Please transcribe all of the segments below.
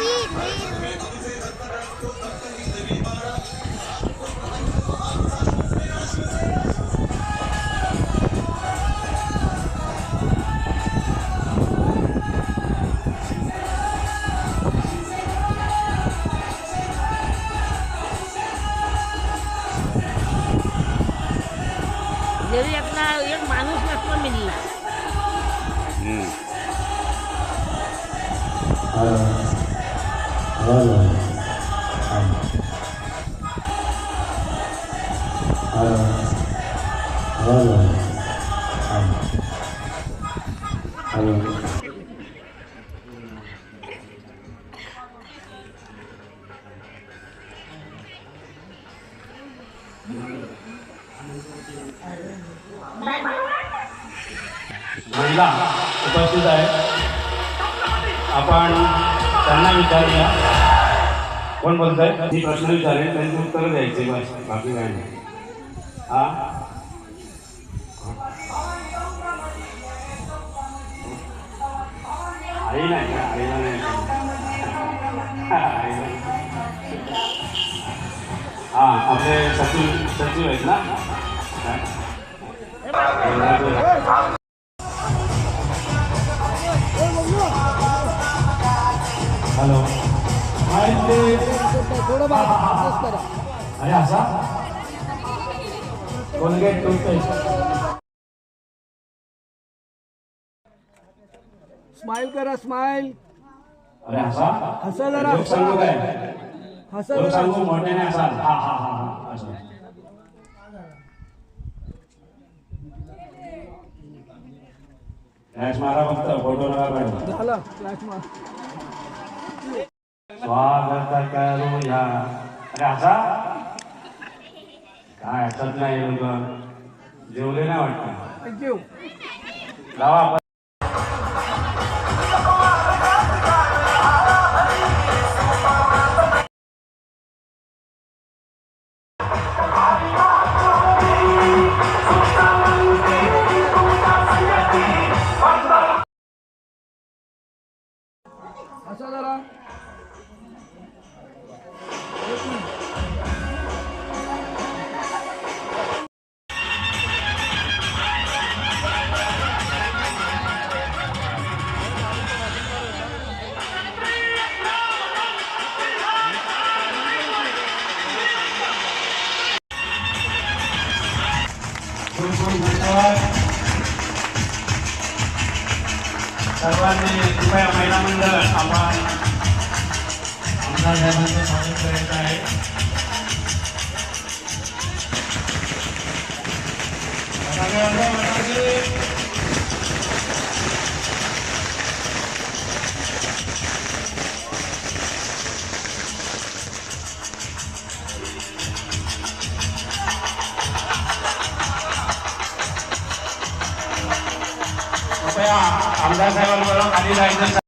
जरी महिला उपस्थित आहेत. आपण त्यांना विचारूया. कोण बोलतंय? मी प्रश्न विचारेन त्यांची उत्तरं द्यायची बाकी काय नाही. हा? आई नाही. आपले सचिव सचिव आहेत ना. हॅलो. अरे असा कोलगेट टूथपेस्ट स्माइल करा स्माइल. अरे असा हसा जरा सांगू काय? हसा सांगू मोठ्याने असा हा हा हा. मारा फक्त फोटो नका काढू. झाला फ्लॅश मार. स्वागत करूया. अरे असा? काय हसत नाही लोक. जेवले नाही वाटतं. थँक्यू लावा आपण हसा जरा खूप आमदार साहेबांबरोबर खाली जायचं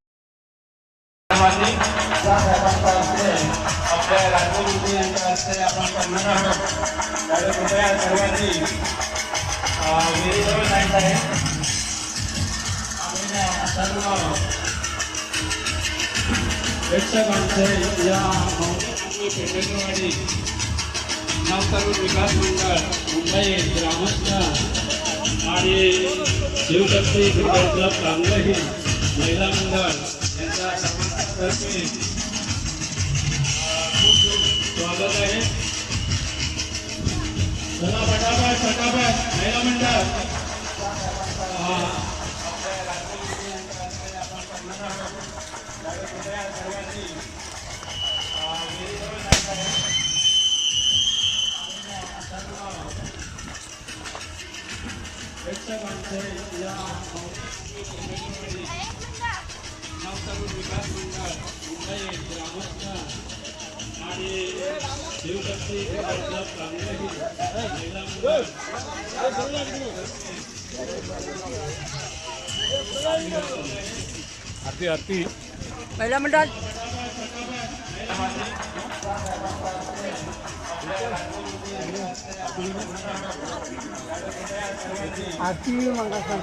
शिवशक्ती क्रिकेट क्लब कांगही या नवतरुण विकास मंडळ मुंबई ग्रामस्थ आणि शिवशक्ती क्रिकेट क्लब कांगही महिला मंडळ। आरती आरती पहिला मंडळ आरती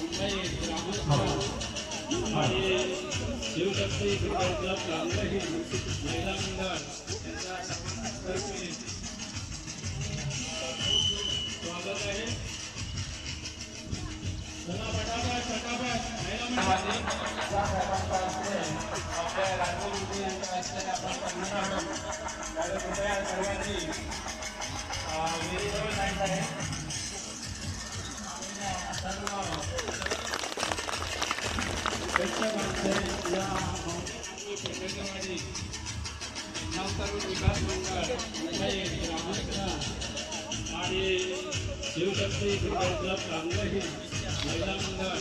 शिवशक्ती क्रिकेट क्लब कांगडे महिला मंडळ स्वागत आहे. महिला आपल्या विकास मंडळ मुंबई रामकृष्ण आणि शिवशक्ती क्लब कांगही महिला मंडळ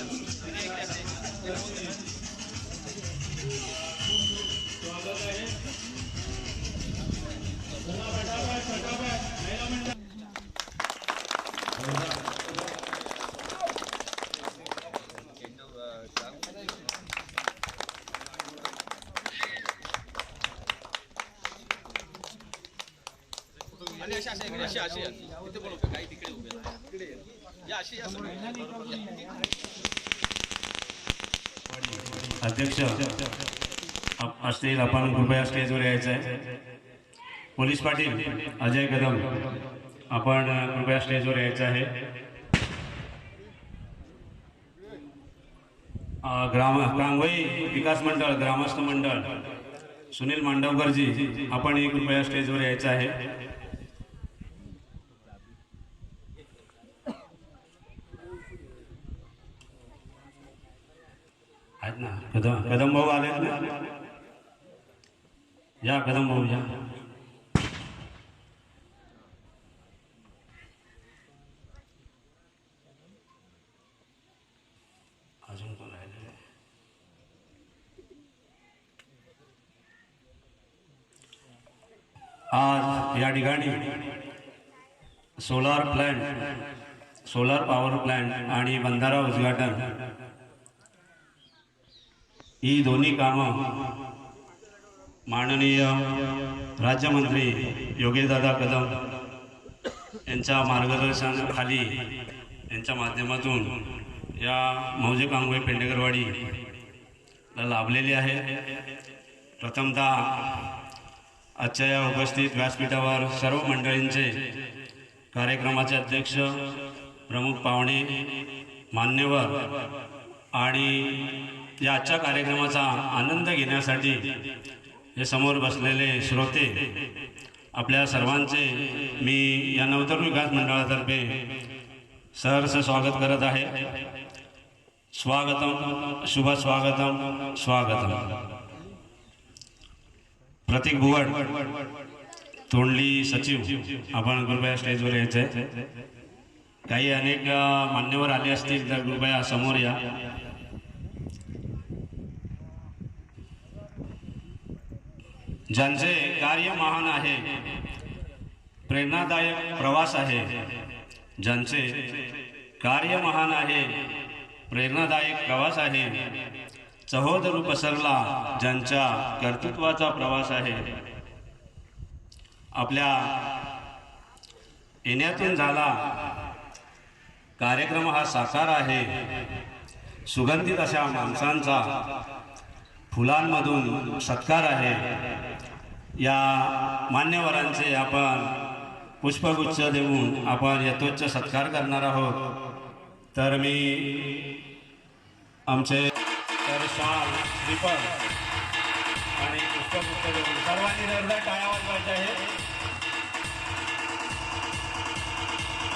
स्वागत आहे महिला मंडळ आणि अशी अशी अशी अशी इथे बोलू का काही तिकडे उभे राहा. तिकडे ये. या अशी या सगळी. अध्यक्ष असतील आपण कृपया स्टेजवर यायचं आहे पोलीस पाटील अजय कदम आपण कृपया स्टेजवर यायचं आहे. ग्राम कांगोई विकास मंडळ ग्रामस्थ मंडळ सुनील मांडवकरजी आपण कृपया स्टेजवर यायचं आहे आहेत ना कदम कदम भाऊ आले ना या कदम भाऊ या। अजून कोण राहिले आज या ठिकाणी solar plant solar power plant आणि बंधारा उद्घाटन। ही दोन्ही कामं माननीय राज्यमंत्री योगेशदादा कदम यांच्या मार्गदर्शनाखाली यांच्या माध्यमातून या मौजे कांगोई पेंडेकरवाडीला लाभलेली आहे. प्रथमतः आजच्या या उपस्थित व्यासपीठावर सर्व मंडळींचे कार्यक्रमाचे अध्यक्ष प्रमुख पाहुणे मान्यवर आणि या आजच्या कार्यक्रमाचा आनंद घेण्यासाठी हे समोर बसलेले श्रोते आपल्या सर्वांचे मी या नवतर विकास मंडळातर्फे सहर्ष स्वागत करत आहे. स्वागतम शुभ स्वागतम स्वागतम. प्रतीक भुवड तोंडली सचिव आपण कृपया स्टेजवर यायचं आहे काही अनेक मान्यवर आले असतील तर कृपया समोर या. ज्यांचे कार्य महान आहे प्रेरणादायक प्रवास आहे ज्यांचे कार्य महान आहे प्रेरणादायक प्रवास आहे चहोदरू पसरला ज्यांच्या कर्तृत्वाचा प्रवास आहे. आपल्या येण्यातून झाला कार्यक्रम हा साकार आहे. सुगंधित अशा माणसांचा फुलांमधून सत्कार आहे. या मान्यवरांचे आपण पुष्पगुच्छ देऊन आपण यथोच्च सत्कार करणार आहोत. तर मी आमचे तर शाल दीपक आणि पुष्पगुच्छ देऊन सर्वांनी जोरदार टाळ्या वाजवायचे आहे.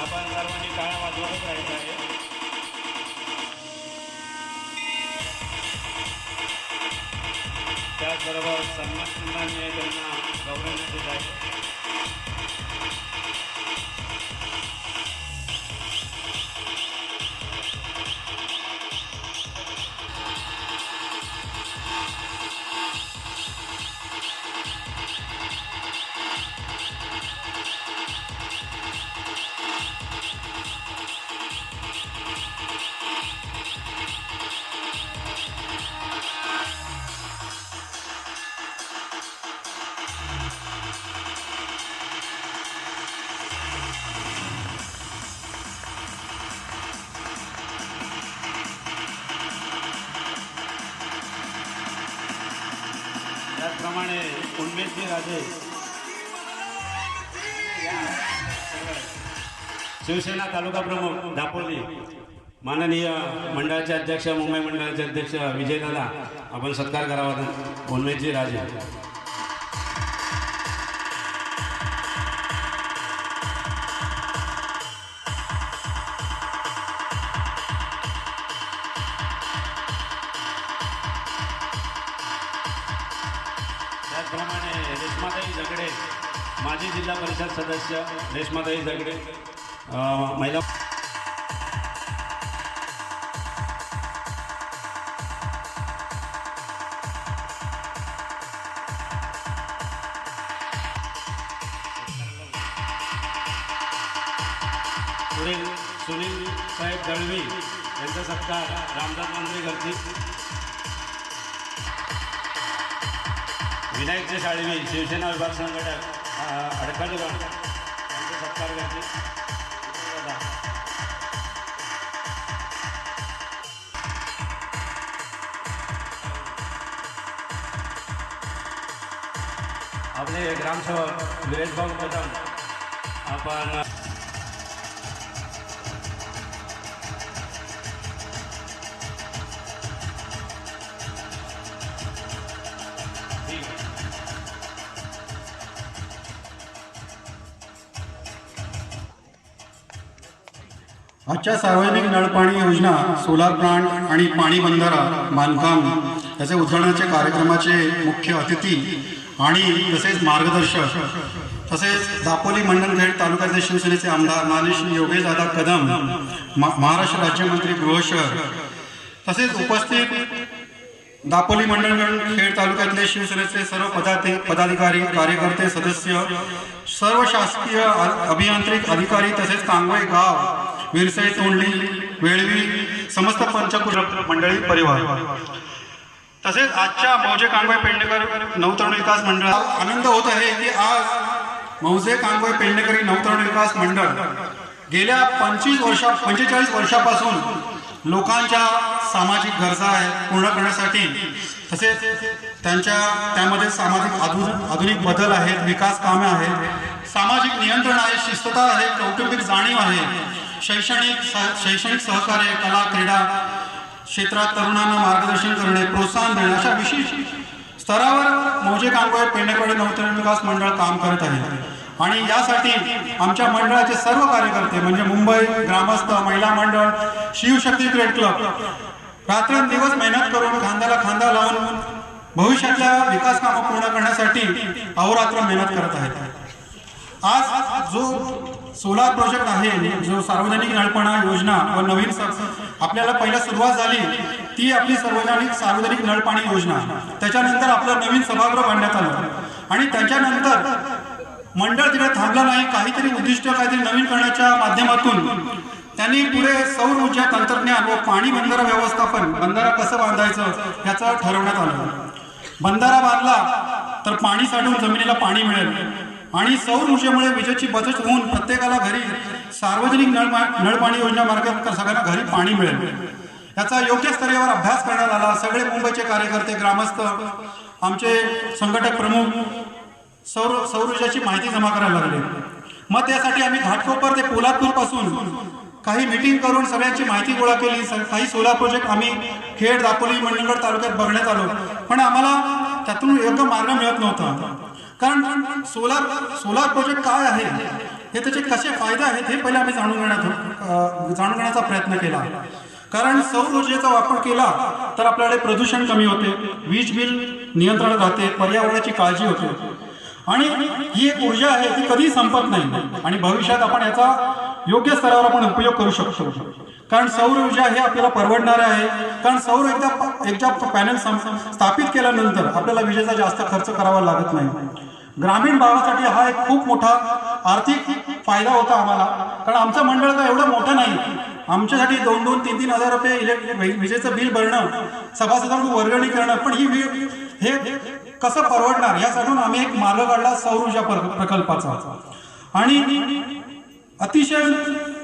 आपण सर्वांनी टाळ्या वाजवतच राहायचं आहे. त्याचबरोबर सन्मान government is like शिवसेना तालुका प्रमुख दापोली. माननीय मंडळाचे अध्यक्ष मुंबई मंडळाचे अध्यक्ष विजयदादा आपण सत्कार करावा. उन्मेदजी राजे. त्याचप्रमाणे रेश्माताई झगडे माजी जिल्हा परिषद सदस्य रेश्माताई झगडे महिला पुढील सुनील साहेब दळवी यांचा सत्कार रामदास मंत्री करतील. विनायकचे शाळेवी शिवसेना विभाग संघटक अडकाजूगाव यांचा सत्कार करतील. आपले ग्रामसेवक भाऊ कदम आपण आजच्या सार्वजनिक नळपाणी योजना सोलार प्लांट आणि पाणी बंधारा बांधकाम याचे उद्घाटनाचे कार्यक्रमाचे मुख्य अतिथी आणि तसेच मार्गदर्शक तसेच दापोली मंडणखेड तालुक्याचे शिवसेनेचे आमदार माननीय श्री योगेशदादा कदम महाराष्ट्र राज्यमंत्री गृहशहर तसेच उपस्थित दापोली मंडळ खेड तालुक्यातले शिवसेनेचे सर्व पदाधि पदाधिकारी कार्यकर्ते सदस्य सर्व शासकीय अभियांत्रिक अधिकारी तसेच कांगवे गाव विरसई तोंडली वेळवी समस्त पंचकुल मंडळी परिवार. तसेच आजच्या मौजे कांगवे पेडणेकर नवतरुण विकास मंडळ. आनंद होत आहे की आज मौजे कांगवे पेडणेकरी नवतरुण विकास मंडळ गेल्या पंचवीस वर्षा पंचेचाळीस वर्षापासून लोकांच्या सामाजिक गरजा आहेत पूर्ण करण्यासाठी. तसेच त्यांच्या त्यामध्ये सामाजिक आधुनिक आधुनिक बदल आहेत विकास कामे आहेत. सामाजिक नियंत्रण आहे शिस्तता आहे कौटुंबिक जाणीव आहे. शैक्षणिक स- शैक्षणिक सहकार्य कला क्रीडा क्षेत्रात तरुणांना मार्गदर्शन करणे प्रोत्साहन देणे अशा विशेष स्तरावर मौजे कामगार पेडणेकडे नवतरण विकास मंडळ काम करत आहे. आणि यासाठी आमच्या मंडळाचे सर्व कार्यकर्ते म्हणजे मुंबई ग्रामस्थ महिला मंडळ शिवशक्ती क्रिकेट क्लब रात्रंदिवस मेहनत करून खांद्याला खांदा लावून भविष्यातल्या विकास कामं पूर्ण करण्यासाठी अहोरात्र मेहनत करत आहेत. आज जो सोलार प्रोजेक्ट आहे जो सार्वजनिक नळपणा योजना व नवीन आपल्याला पहिला सुरुवात झाली ती आपली सार्वजनिक सार्वजनिक नळपाणी योजना. त्याच्यानंतर आपलं नवीन सभागृह बांधण्यात आलं. आणि त्याच्यानंतर मंडळ तिकडे थांबलं नाही काहीतरी उद्दिष्ट काहीतरी नवीन करण्याच्या माध्यमातून त्यांनी पुढे सौर ऊर्जा तंत्रज्ञान व पाणी बंधारा व्यवस्थापन बंधारा कसं बांधायचं याचं ठरवण्यात आलं. बंधारा बांधला तर पाणी साठवून जमिनीला पाणी मिळेल. आणि सौर ऊर्जेमुळे विजेची बचत होऊन प्रत्येकाला घरी सार्वजनिक नळपाणी योजना मार्फत सगळ्यांना घरी पाणी मिळेल. याचा योग्य स्तरावर अभ्यास करण्यात आला. सगळे मुंबईचे कार्यकर्ते ग्रामस्थ आमचे संघटक प्रमुख सौर सौर ऊर्जाची माहिती जमा करायला लागले. मग त्यासाठी आम्ही घाटकोपर ते पोलादपूरपासून काही मीटिंग करून सगळ्यांची माहिती गोळा केली. काही सोलार प्रोजेक्ट आम्ही खेड दापोली मंडणगड तालुक्यात बघण्यात आलो. पण आम्हाला त्यातून योग्य मार्ग मिळत नव्हता. कारण सोलार सोलार प्रोजेक्ट काय आहे? हे त्याचे कसे फायदे आहेत हे पहिले आम्ही जाणून घेण्यात जाणून घेण्याचा प्रयत्न केला. कारण सौर ऊर्जेचा वापर केला तर आपल्याकडे प्रदूषण कमी होते वीज बिल नियंत्रणात राहते पर्यावरणाची काळजी होते. आणि ही एक ऊर्जा आहे ती कधी संपत नाही. आणि भविष्यात आपण याचा योग्य स्तरावर आपण उपयोग करू शकतो. कारण सौर ऊर्जा हे आपल्याला परवडणार आहे. कारण सौर एकदा एकदा पॅनल स्थापित केल्यानंतर आपल्याला विजेचा जास्त खर्च करावा लागत नाही. ग्रामीण भागासाठी हा एक खूप मोठा आर्थिक फायदा होता आम्हाला. कारण आमचं मंडळ काय एवढं मोठं नाही. आमच्यासाठी दोन दोन तीन तीन हजार रुपये इलेक्ट्रिक विजेचं बिल भरणं सभासदांकडून वर्गणी करणं पण ही हे कसं परवडणार? यासाठी आम्ही एक मार्ग काढला सौर ऊर्जा प्रकल्पाचा. आणि अतिशय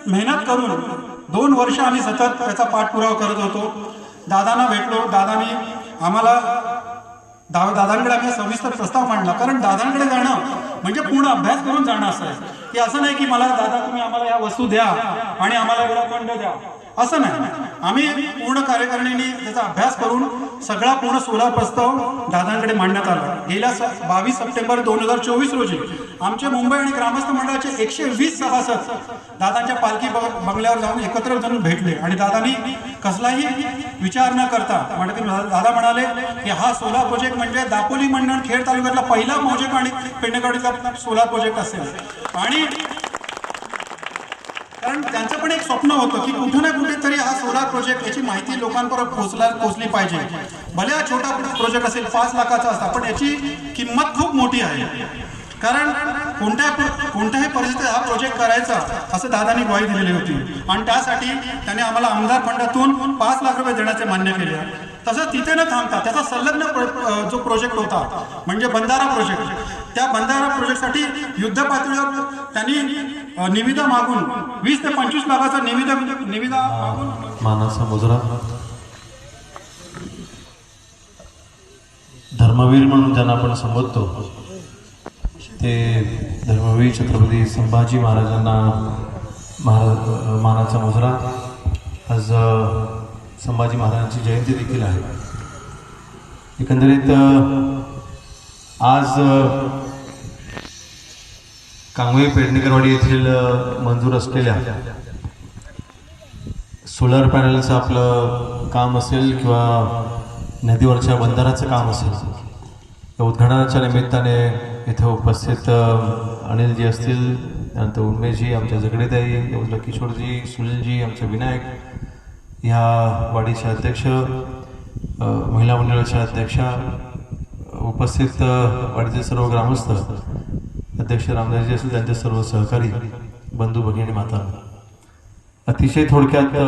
मेहनत करून दोन वर्ष आम्ही सतत त्याचा पाठपुरावा करत होतो. दादांना भेटलो. दादानी आम्हाला दा दादांकडे आम्ही सविस्तर प्रस्ताव मांडला. कारण दादांकडे जाणं म्हणजे पूर्ण अभ्यास करून जाणं असं आहे. की असं नाही की मला दादा तुम्ही आम्हाला या वस्तू द्या आणि आम्हाला एवढा फंड द्या. असं नाही. आम्ही पूर्ण कार्यकारिणीने त्याचा अभ्यास करून सगळा पूर्ण सोलार प्रस्ताव दादांकडे मांडण्यात आला. गेल्या बावीस सप्टेंबर दोन हजार चोवीस रोजी आमचे मुंबई आणि ग्रामस्थ मंडळाचे एकशे वीस सभासद दादांच्या पालखी बंगल्यावर जाऊन एकत्र जाऊन भेटले. आणि दादांनी कसलाही विचार न करता म्हणजे दादा म्हणाले की हा सोलार प्रोजेक्ट म्हणजे दापोली मंडळ खेड तालुक्यातला पहिला प्रोजेक्ट आणि पेंडेगाडीचा सोलार प्रोजेक्ट असेल. आणि कारण त्यांचं पण एक स्वप्न होतं की कुठे ना कुठेतरी हा सोलार प्रोजेक्ट याची माहिती लोकांपर्यंत पोहोचला पोहोचली पाहिजे. भले हा छोटा प्रोजेक्ट असेल पाच लाखाचा असता पण याची किंमत खूप मोठी आहे. कारण कोणत्या कोणत्याही परिस्थितीत हा प्रोजेक्ट करायचा असं दादानी ग्वाही दिलेली होती. आणि त्यासाठी त्याने आम्हाला आमदार फंडातून पाच लाख रुपये देण्याचे मान्य केले. तसं तिथे न थांबता त्याचा संलग्न जो प्रोजेक्ट होता म्हणजे बंधारा प्रोजेक्ट त्या बंधारा प्रोजेक्टसाठी युद्ध पातळीवर त्यांनी निविदा मागून वीस ते पंचवीस लाखाचा निविदा निविदा मागून मानाचा मुजरा. धर्मवीर म्हणून ज्यांना आपण संबोधतो. ते धर्मवीर छत्रपती संभाजी महाराजांना महाराज मानाचा मुजरा. आज संभाजी महाराजांची जयंती देखील आहे. एकंदरीत आज कांगवे पेडणेकरवाडी येथील मंजूर असलेल्या सोलर पॅनलचं आपलं काम असेल किंवा नदीवरच्या बंधाराचं काम असेल या उद्घाटनाच्या निमित्ताने इथे उपस्थित अनिलजी असतील त्यानंतर उन्मेशजी आमच्या जगडेताई याबाजूला किशोरजी सुनीलजी आमचे विनायक ह्या वाडीचे अध्यक्ष महिला मंडळाच्या अध्यक्षा उपस्थित अ, वाडीचे सर्व ग्रामस्थ अध्यक्ष रामदासजी असतील त्यांचे सर्व सहकारी बंधू भगिनी माता अतिशय थोडक्यात अ,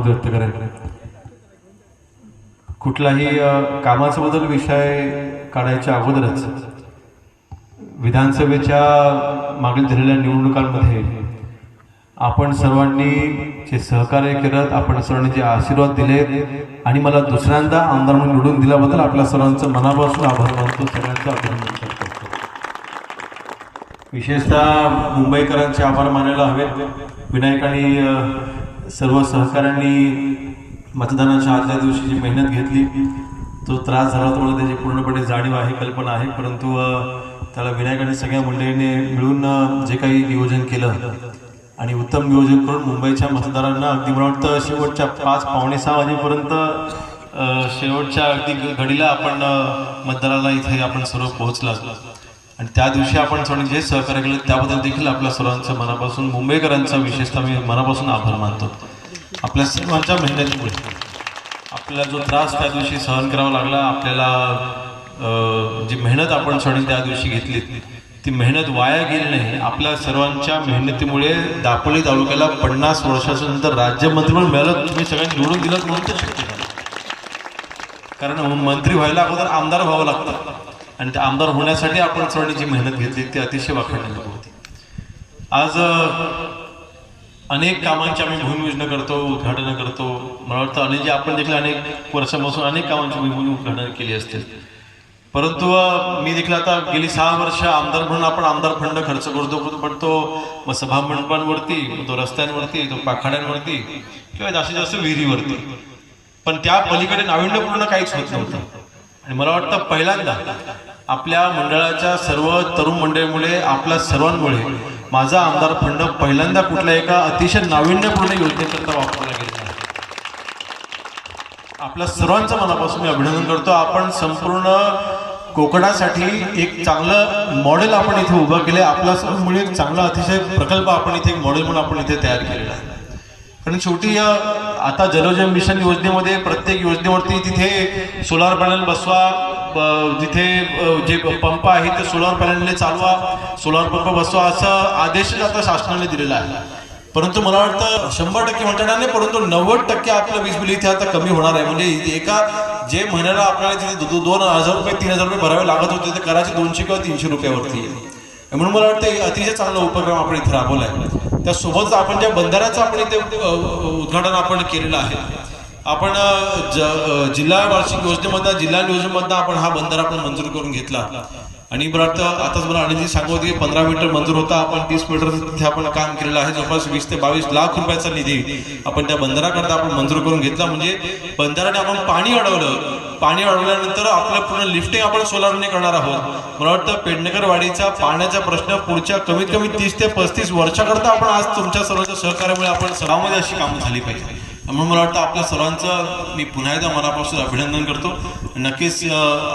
व्यक्त करायचं कुठलाही अ, कामाचा विषय काढायच्या अगोदरच विधानसभेच्या मागील झालेल्या निवडणुकांमध्ये आपण सर्वांनी जे सहकार्य केलं आपण सर्वांनी जे आशीर्वाद दिले आणि मला दुसऱ्यांदा आमदार म्हणून निवडून दिल्याबद्दल आपल्या सर्वांचं मनापासून आभार मानतो. सगळ्यांचं अभिनंदन करतो. विशेषतः मुंबईकरांचे आभार मानायला हवेत. विनायक आणि सर्व सहकाऱ्यांनी मतदानाच्या आदल्या दिवशी जी मेहनत घेतली तो त्रास झाला तो मला त्याची पूर्णपणे जाणीव आहे कल्पना आहे. परंतु त्याला विनायक आणि सगळ्या मंडळीने मिळून जे काही नियोजन केलं आणि उत्तम नियोजन करून मुंबईच्या मतदारांना अगदी मला वाटतं शेवटच्या पाच पावणे सहा वाजेपर्यंत शेवटच्या अगदी घडीला आपण मतदाराला इथे आपण सर्व पोहोचला. आणि त्या दिवशी आपण सर्वांनी जे सहकार्य केलं त्याबद्दल देखील आपल्या सर्वांचं मनापासून मुंबईकरांचा विशेषतः मी मनापासून आभार मानतो. आपल्या सर्वांच्या मेहनतीमुळे. आपल्याला जो त्रास त्या दिवशी सहन करावा लागला आपल्याला जी मेहनत आपण स्वणी त्या दिवशी घेतली ती मेहनत वाया गेली नाही. आपल्या सर्वांच्या मेहनतीमुळे दापोली तालुक्याला पन्नास वर्षाच्या नंतर राज्यमंत्रीपद मिळालं. तुम्ही सगळ्यांनी निवडून दिलं म्हणून तर शक्य झालं. कारण मंत्री व्हायला अगोदर आमदार व्हावं लागतं. आणि त्या आमदार होण्यासाठी आपण सर्वांनी जी मेहनत घेतली ती अतिशय वाखाणण्याजोगी होती. आज अनेक कामांची आम्ही भूमियोजना करतो उद्घाटनं करतो. मला वाटतं अनिलजी आपण देखील अनेक वर्षापासून अनेक कामांची भूमिपूजन उद्घाटन केली असतील. परंतु मी देखील आता गेली सहा वर्ष आमदार म्हणून आपण आमदार फंड खर्च करतो पण तो मग सभा मंडपांवरती तो रस्त्यांवरती तो पाखाड्यांवरती किंवा जास्तीत जास्त विहिरीवरती. पण त्या पलीकडे नाविन्यपूर्ण काहीच होत नव्हतं. आणि मला वाटतं पहिल्यांदा आपल्या मंडळाच्या सर्व तरुण मंडळीमुळे आपल्या सर्वांमुळे माझा आमदार फंड पहिल्यांदा कुठल्या एका अतिशय नाविन्यपूर्ण योजनेकरता वापरला गेला आपल्या सर्वांचं मनापासून मी अभिनंदन करतो. आपण संपूर्ण कोकणासाठी एक चांगलं मॉडेल आपण इथे उभं केलं आहे आपल्या एक चांगला अतिशय प्रकल्प आपण इथे एक मॉडेल म्हणून आपण इथे तयार केलेला आहे. कारण शेवटी या आता जलजीवन मिशन योजनेमध्ये प्रत्येक योजनेवरती तिथे सोलार पॅनल बसवा जिथे जे पंप आहे ते सोलार पॅनलने चालवा सोलार पंप बसवा असा आदेशच आता शासनाने दिलेला आहे. परंतु मला वाटतं शंभर टक्के म्हणता नाही परंतु नव्वद टक्के आपलं वीज बिल इथे आता कमी होणार आहे. म्हणजे एका जे महिन्याला आपल्याला तिथे दो- दोन हजार रुपये तीन हजार रुपये भरावे लागत होते ते करायचे दोनशे किंवा तीनशे रुपयावरती. म्हणून मला वाटतं अतिशय चांगला उपक्रम आपण इथे राबवला आहे त्यासोबतच आपण ज्या बंधाऱ्याचं आपण इथे उद्घाटन आपण केलेलं आहे आपण ज जिल्हा वार्षिक योजनेमधनं जिल्हा योजनेमधनं आपण हा बंधारा आपण मंजूर करून घेतला. आणि मला वाटतं आताच मला अनिलजी सांगत होते की पंधरा मीटर मंजूर होता आपण तीस मीटर तिथे आपण काम केलेलं आहे. जवळपास वीस ते बावीस लाख रुपयाचा निधी आपण त्या बंदराकरता आपण मंजूर करून घेतला. म्हणजे बंदराने आपण पाणी अडवलं. पाणी अडवल्यानंतर आपलं पूर्ण लिफ्टिंग आपण सोलारने करणार आहोत. मला वाटतं पेडणेकरवाडीचा पाण्याचा प्रश्न पुढच्या कमीत कमी तीस ते पस्तीस वर्षाकरता आपण आज तुमच्या सर्वांच्या सहकार्यामुळे आपण सणामध्ये अशी कामं झाली पाहिजे. म्हणून मला वाटतं आपल्या सर्वांचं मी पुन्हा एकदा मनापासून अभिनंदन करतो. नक्कीच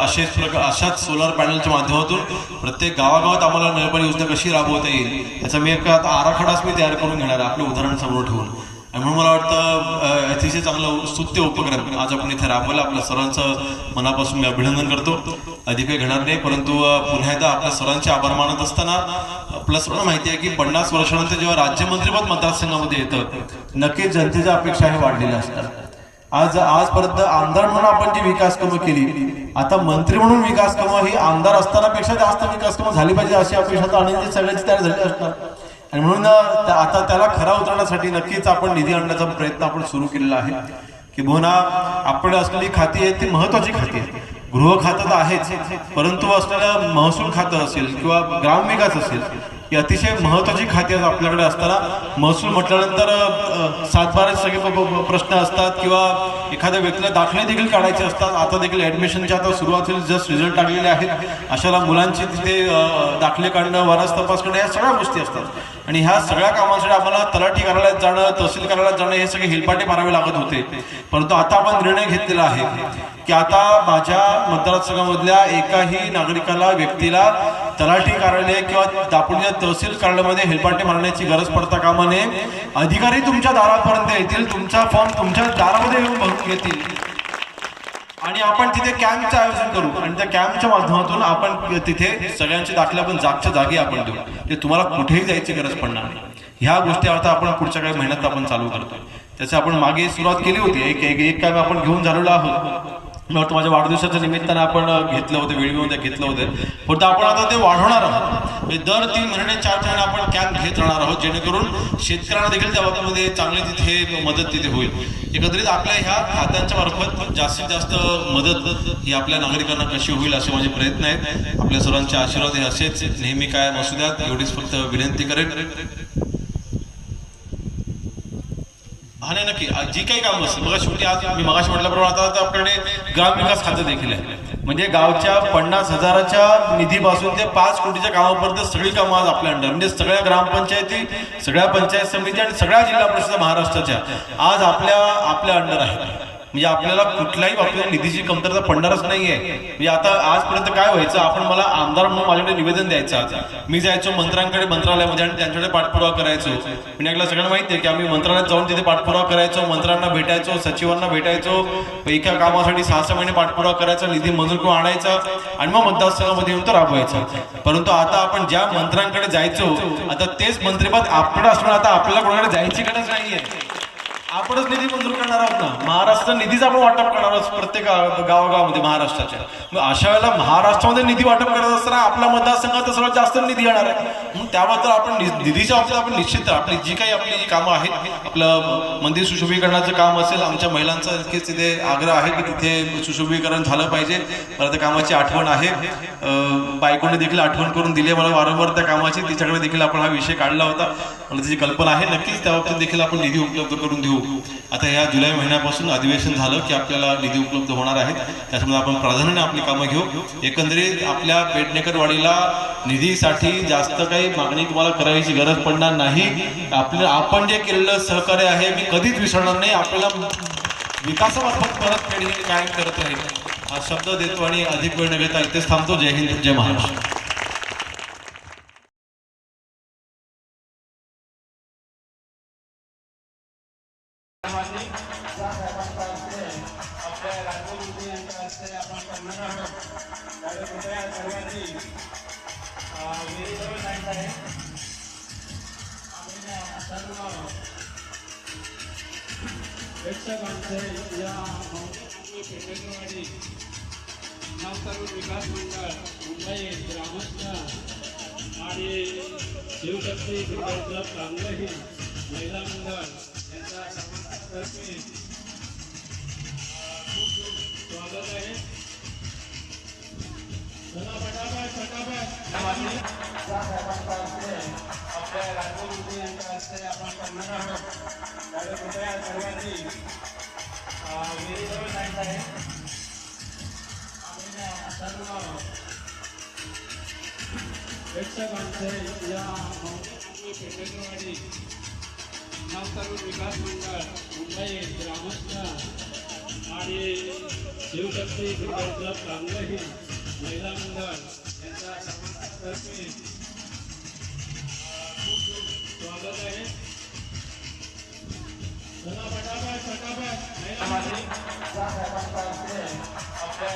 असेच प्रकार अशाच सोलार पॅनलच्या माध्यमातून प्रत्येक गावागावात आम्हाला नळपाणी योजना कशी राबवता येईल याचा मी एक आता आराखडाच मी तयार करून घेणार आपलं उदाहरण समोर ठेवून. म्हणून मला वाटतं अतिशय चांगलं स्तुत्य उपक्रम आज आपण इथे राबवला आपल्या सरांचं मनापासून मी अभिनंदन करतो. अधिक काही घेणार नाही परंतु पुन्हा एकदा आपल्या सरांचे आभार मानत असताना आपल्या सर्वांना माहिती आहे की पन्नास वर्षानंतर जेव्हा राज्यमंत्रीपद मतदारसंघामध्ये येतं नक्कीच जनतेच्या अपेक्षा हे वाढलेल्या असतात. आज आजपर्यंत आमदार म्हणून आपण जी विकास कामं केली आता मंत्री म्हणून विकास कामं ही आमदार असताना पेक्षा जास्त विकास कामं झाली पाहिजे अशी अपेक्षा तर अनिलजी सगळ्यांची तयार झाली असतात आणि म्हणून त्या- आता त्याला खरा उतरण्यासाठी नक्कीच आपण निधी आणण्याचा प्रयत्न आपण सुरू केलेला आहे. की बोना आपण असलेली खाती आहेत ती महत्वाची खाती आहेत. गृह खातं तर आहेच परंतु असलेलं महसूल खातं असेल किंवा ग्रामविकास असेल ही अतिशय महत्वाची खाती आपल्याकडे असताना महसूल म्हटल्यानंतर सातबारे सगळे प्रश्न असतात किंवा एखाद्या व्यक्तीला दाखले देखील काढायचे असतात. आता देखील ऍडमिशनच्या आता सुरुवातीला जस्ट रिझल्ट लागलेले आहेत. अशाला मुलांची तिथे दाखले काढणं वारस तपास करणं या सगळ्या गोष्टी असतात. आणि ह्या सगळ्या कामासाठी आम्हाला तलाठी कार्यालयात जाणं तहसील कार्यालयात जाणं हे सगळे हिलपाटे मारावे लागत होते. परंतु आता आपण निर्णय घेतलेला आहे की आता माझ्या मतदारसंघामधल्या एकाही नागरिकाला व्यक्तीला तलाठी कार्यालय किंवा दापोलीच्या तहसील कार्यालयामध्ये हेलपाटे मारण्याची गरज पडता कामा नये. अधिकारी तुमच्या दारापर्यंत येतील तुमचा फॉर्म तुमच्या दारामध्ये येऊन भरून घेतील. आणि आपण तिथे कॅम्पचं आयोजन करू. आणि त्या कॅम्पच्या माध्यमातून आपण तिथे सगळ्यांचे दाखला आपण जागच्या जागी आपण देऊ. ते तुम्हाला कुठेही जायची गरज पडणार नाही. ह्या गोष्टी आता आपण पुढच्या काही महिन्यात आपण चालू करतो त्याचं आपण मागे सुरुवात केली होती. एक एक एक काम आपण घेऊन झालेलो आहोत. मला वाटतं माझ्या वाढदिवसाच्या निमित्तानं आपण घेतलं होतं वेळीमध्ये घेतलं होतं. फक्त आपण आता ते वाढवणार आहोत. म्हणजे दर तीन महिने चार महिने आपण कॅम्प घेत राहणार आहोत जेणेकरून शेतकऱ्यांना देखील त्या बाबतीमध्ये चांगली तिथे मदत तिथे होईल. एकत्रित आपल्या ह्या खात्यांच्या मार्फत जास्तीत जास्त मदत ही आपल्या नागरिकांना कशी होईल असे माझे प्रयत्न आहेत. आपल्या सर्वांचे आशीर्वाद हे असेच. नेहमी काय असू द्यात. एवढीच फक्त विनंती करेन. हा नाही नक्की जी काही कामं असतील बघा शेवटी आज मी मगाशी म्हटल्याप्रमाणे आता आता आपल्याकडे ग्रामविकास खातं देखील आहे म्हणजे गावच्या पन्नास हजाराच्या निधीपासून ते पाच कोटीच्या कामापर्यंत सगळी कामं आज आपल्या अंडर म्हणजे सगळ्या ग्रामपंचायती सगळ्या पंचायत समिती आणि सगळ्या जिल्हा परिषद महाराष्ट्राच्या आज आपल्या आपल्या अंडर आहेत. म्हणजे आपल्याला कुठल्याही बाबतीत निधीची कमतरता पडणारच नाहीये. म्हणजे आता आजपर्यंत काय व्हायचं? आपण मला आमदार म्हणून माझ्याकडे निवेदन द्यायचं मी जायचो मंत्र्यांकडे मंत्रालयामध्ये आणि त्यांच्याकडे पाठपुरावा करायचो. म्हणजे आपल्याला सगळ्यांना माहिती आहे की आम्ही मंत्रालयात जाऊन तिथे पाठपुरावा करायचो मंत्र्यांना भेटायचो सचिवांना भेटायचो. एका कामासाठी सहा सहा महिने पाठपुरावा करायचा निधी मंजूर करून आणायचा आणि मग मतदारसंघामध्ये येऊन तो राबवायचा. परंतु आता आपण ज्या मंत्र्यांकडे जायचो आता तेच मंत्रिपद आपलं असणार आता आपल्याला कोणाकडे जायची गरज नाहीये. आपणच निधी मंजूर करणार आहोत ना? महाराष्ट्र निधीच आपण वाटप करणार आहोत प्रत्येक गावागावामध्ये महाराष्ट्राच्या. मग अशा वेळेला महाराष्ट्रामध्ये निधी वाटप करत असताना आपल्या मतदारसंघात तर सर्वात जास्त निधी येणार आहे. म्हणून त्याबद्दल आपण नि- निधीच्या बाबतीत आपण निश्चित आपली जी काही आपली जी कामं आहेत आपलं मंदिर सुशोभीकरणाचं काम असेल आमच्या महिलांचा नक्कीच तिथे आग्रह आहे की तिथे सुशोभीकरण झालं पाहिजे. मला त्या कामाची आठवण आहे. बायकोने देखील आठवण करून दिली मला वारंवार त्या कामाची तिच्याकडे देखील आपण हा विषय काढला होता. मला तिची कल्पना आहे. नक्कीच त्या बाबतीत देखील आपण निधी उपलब्ध करून देऊ. आता या जुलै महिन्यापासून अधिवेशन झालं की आपल्याला निधी उपलब्ध होणार आहेत. त्याच्यामुळे आपण प्राधान्याने आपली कामं घेऊ. एकंदरीत आपल्या पेडणेकरवाडीला निधीसाठी जास्त काही मागणी तुम्हाला करायची गरज पडणार नाही. आपलं आपण जे केलेलं सहकार्य आहे मी कधीच विसरणार नाही. आपल्याला विकासामार्फत परत फेड कायम करत राहील. हा शब्द देतो आणि अधिक वेळ न घेता इथेच थांबतो. जय हिंद जय महाराष्ट्र. प्रेक्षकांचे या मौल्यवान नवतरुण विकास मंडळ मुंबई ग्रामस्थ आणि शिवशक्ती क्रिकेट क्लब चांगलंही महिला मंडळ यांच्या सर्वांतर्फे खूप खूप स्वागत आहे चला फटाफट फटाफट आपल्या राज्यमंत्री यांच्या हस्ते आपण करणार आहोत त्यावेळी कृपया सर्वांनी अं, जायचं आहे आपण सर्व प्रेक्षकांचे या मौल्यवान नवतरुण विकास मंडळ मुंबई ग्रामस्थ आणि शिवशक्ती क्लब चांगलंही महिला मंडळ यांच्या सर्वांतर्फे खूप आहे चला फटाफट फटाफट आपल्या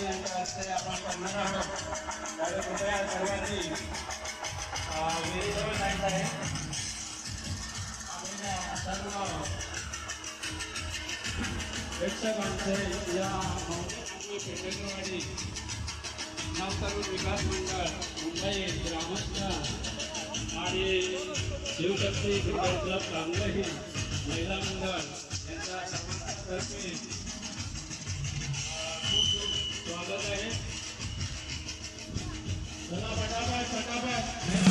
यांच्या हस्ते आपण करणार आहोत त्यावेळी कृपया सर्वांनी जायचं आहे आपण सर्व प्रेक्षकांचे या नवतरुण विकास मंडळ मुंबई ग्रामस्थ आणि शिवशक्ती क्रिकेट क्लब कांगही महिला मंडळ यांच्या सर्वांतर्फे स्वागत आहे. चला फटाफट फटाफट